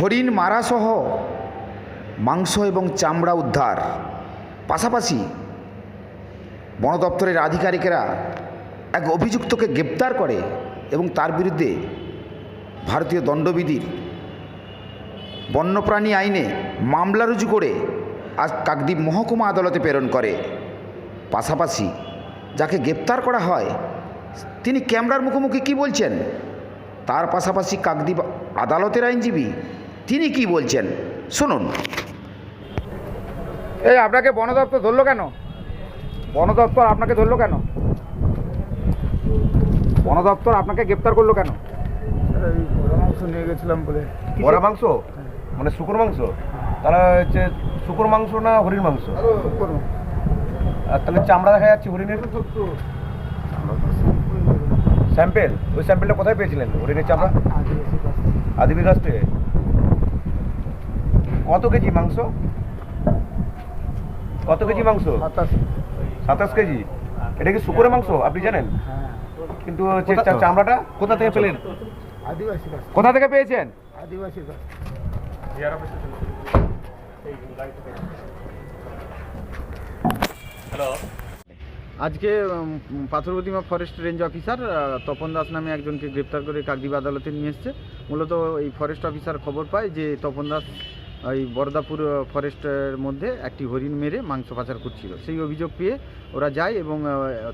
হরিণ মারাসহ মাংস এবং চামড়া উদ্ধার। পাশাপাশি বন দপ্তরের আধিকারিকেরা এক অভিযুক্তকে গ্রেপ্তার করে এবং তার বিরুদ্ধে ভারতীয় দণ্ডবিধির বন্যপ্রাণী আইনে মামলা রুজু করে আজ কাকদ্বীপ মহকুমা আদালতে প্রেরণ করে। পাশাপাশি যাকে গ্রেপ্তার করা হয়, তিনি ক্যামেরার মুখোমুখি কি বলছেন? তার পাশাপাশি কাকদ্বীপ আদালতের আইনজীবী তিনি কি বলছেন? শুনুন। এই আপনাকে বন দপ্তর ধরলো কেন? বন দপ্তর আপনাকে ধরলো কেন? বন দপ্তর আপনাকে গ্রেপ্তার করল কেন? মাংস নিয়ে গেছিলাম বলে বড়া মাংস? মানে শুকর মাংস? তাহলে হচ্ছে শুকর মাংস না হরিণ মাংস? করুন আর তাহলে চামড়া দেখা যাচ্ছে হরিণের? স্যাম্পেল? ওই স্যাম্পেলটা কোথায় পেয়েছিলেন? হরিণের চামড়া? আদিবাসী থেকে? কত কেজি মাংস? কত কেজি মাংস? সাতাশ। সাতাশ কেজি? এটা কি শুকরের মাংস? আপনি জানেন? হ্যাঁ কিন্তু চামড়াটা কোথা থেকে পেলেন? কোথা থেকে পেয়েছেন? আদিবাসী কাজ আজকে Patharpratima forest range officer Tapan Das নামে একজনকে গ্রেপ্তার করে কাকদ্বীপ আদালতে নিয়ে এসছে। মূলত এই ফরেস্ট অফিসার খবর পায় যে তপন দাস এই বরদাপুর ফরেস্টের মধ্যে একটি হরিণ মেরে মাংস পাচার করছিল। সেই অভিযোগ পেয়ে ওরা যায় এবং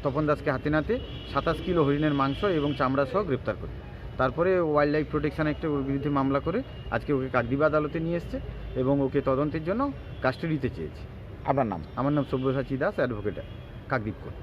তপন দাসকে হাতে নাতে সাতাশ কিলো হরিণের মাংস এবং চামড়া সহ গ্রেপ্তার করে। তারপরে ওয়াইল্ড লাইফ প্রোটেকশন একটা ওর বিরুদ্ধে মামলা করে আজকে ওকে কাকদ্বীপ আদালতে নিয়ে এসছে এবং ওকে তদন্তের জন্য কাস্টাডিতে চেয়েছে। আপনার নাম? আমার নাম সব্যসাচী দাস অ্যাডভোকেট কাকদ্বীপ কোর্ট।